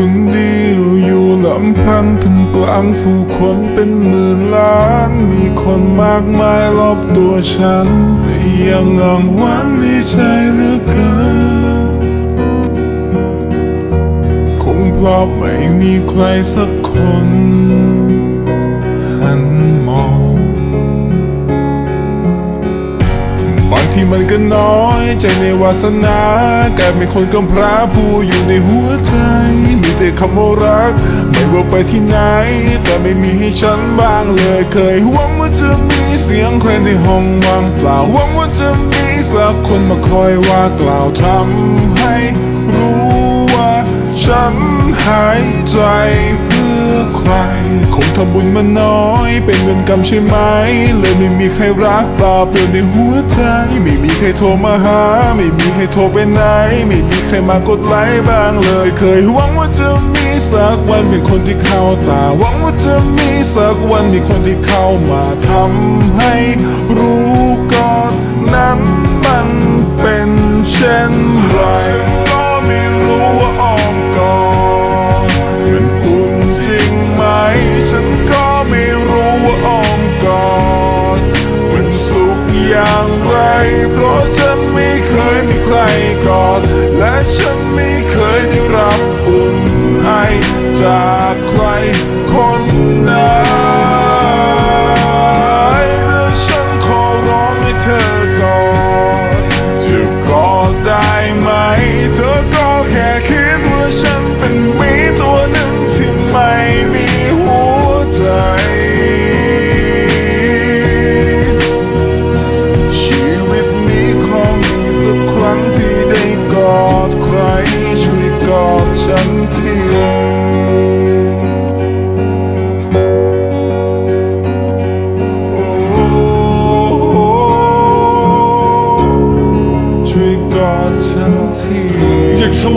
คนเดียวอยู่ลำพังท่ามกลางผู้คนเป็นหมื่นล้าน มีคนมากมายรอบตัวฉัน แต่ยังงงวันในใจเหลือเกิน คงเพราะไม่มีใครสักคน มันก็น้อยใจในวาสนากลายเป็นคนกำพร้าผู้อยู่ในหัวใจ มีแต่คำว่ารัก ไม่ว่าไปที่ไหน แต่ไม่มีให้ฉันบ้างเลยเคยหวังว่าจะมีเสียงใครในห้องว่างเปล่าหวังว่าจะมีสักคนมาคอยว่ากล่าวทำให้รู้ว่าฉันหายใจ ใคร คงทำบุญมาน้อย เป็นเงินกรรมใช่ไหม เลยไม่มีใครรักปลาเปลี่ยวในหัวใจ ไม่มีใครโทรมาหา ไม่มีใครโทรไปไหน ไม่มีใครมากดไลค์บ้างเลย เคยหวังว่าจะมีสักวันมีคนที่เข้าตา หวังว่าจะมีสักวันมีคนที่เข้ามาทำให้รู้ก่อนนั้นมันเป็นเช่นไร ด และฉันไม่เคยได้รับอุ่นไอจากใคร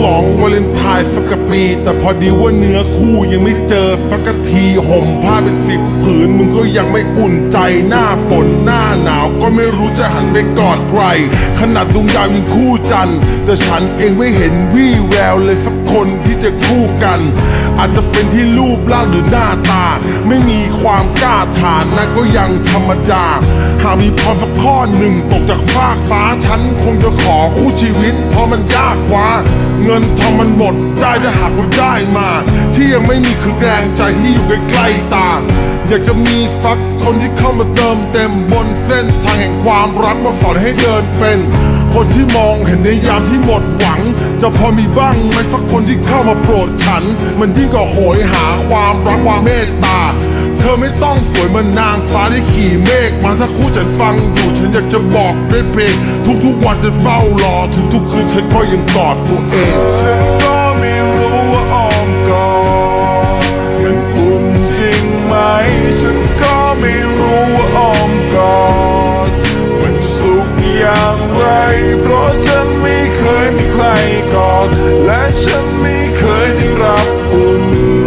ลองวาเลนไทน์สักกะปี แต่พอดีว่าเนื้อคู่ยังไม่เจอสักทีห่มผ้าเป็นสิบผืนมึงก็ยังไม่อุ่นใจหน้าฝนหน้าหนาวก็ไม่รู้จะหันไปกอดใคร ขนาดดวงดาวยังคู่จันแต่ฉันเองไม่เห็นวี่แววเลยสักคนที่จะคู่กัน อาจจะเป็นที่รูปร่างหรือหน้าตา ไม่มีความกล้าฐานนะก็ยังธรรมดาหากมีพรสักข้อหนึ่งตกจากฟากฟ้าฉันคงจะขอคู่ชีวิต เพราะมันยากกว่าเงินทองมันหมดได้ถ้าหากคุณได้มา ที่ยังไม่มีคือแรงใจที่อยู่ใกล้ๆตา อยากจะมีสักคนที่เข้ามาเติมเต็มบนเส้นทางแห่งความรักมาสอนให้เดินเป็น คนที่มองเห็นในยามที่หมดหวัง จะพอมีบ้างไหมสักคนที่เข้ามาโปรดฉัน มันยิ่งกว่าโหยหาความรักความเมตตา เธอไม่ต้องสวยเหมือนนางฟ้าที่ขี่เมฆมาถ้าคู่ฉันฟังอยู่ฉันอยากจะบอกด้วยเพลงทุกๆวันจะเฝ้ารอทุกๆคืนฉันก็ยังกอดตัวเองฉันก็ไม่รู้ว่าอ้อมกอดมันอุ่นจริงไหมฉัน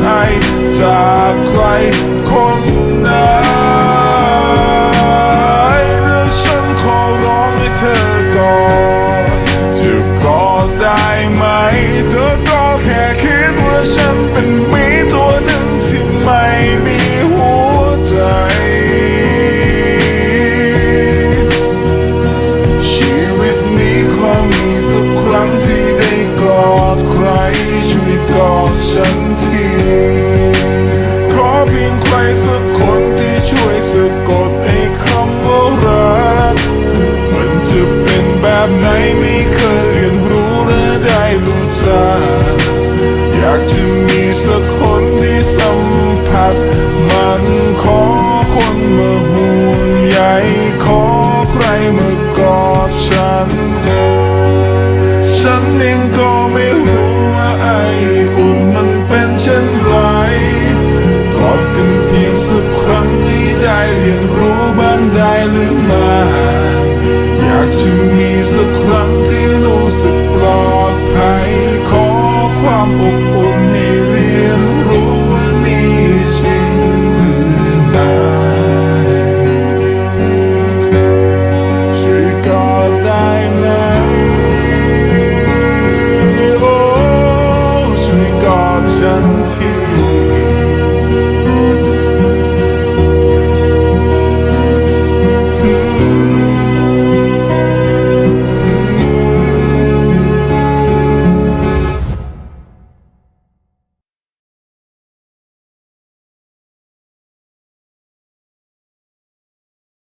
ให้จากใครคนนั้นและฉันขอร้องให้เธอกอดจะกอดได้ไหม เธอก็แค่คิดว่าฉันเป็น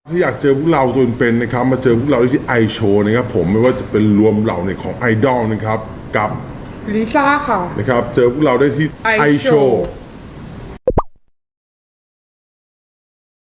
ถ้าอยากเจอพวกเราตัวเป็นๆนะครับ มาเจอพวกเราได้ที่ไอโชนะครับผมไม่ว่าจะเป็นรวมเหล่าเนี่ยของไอดอลนะครับกับลิซ่าค่ะนะครับ เจอพวกเราได้ที่ไอไอโชโช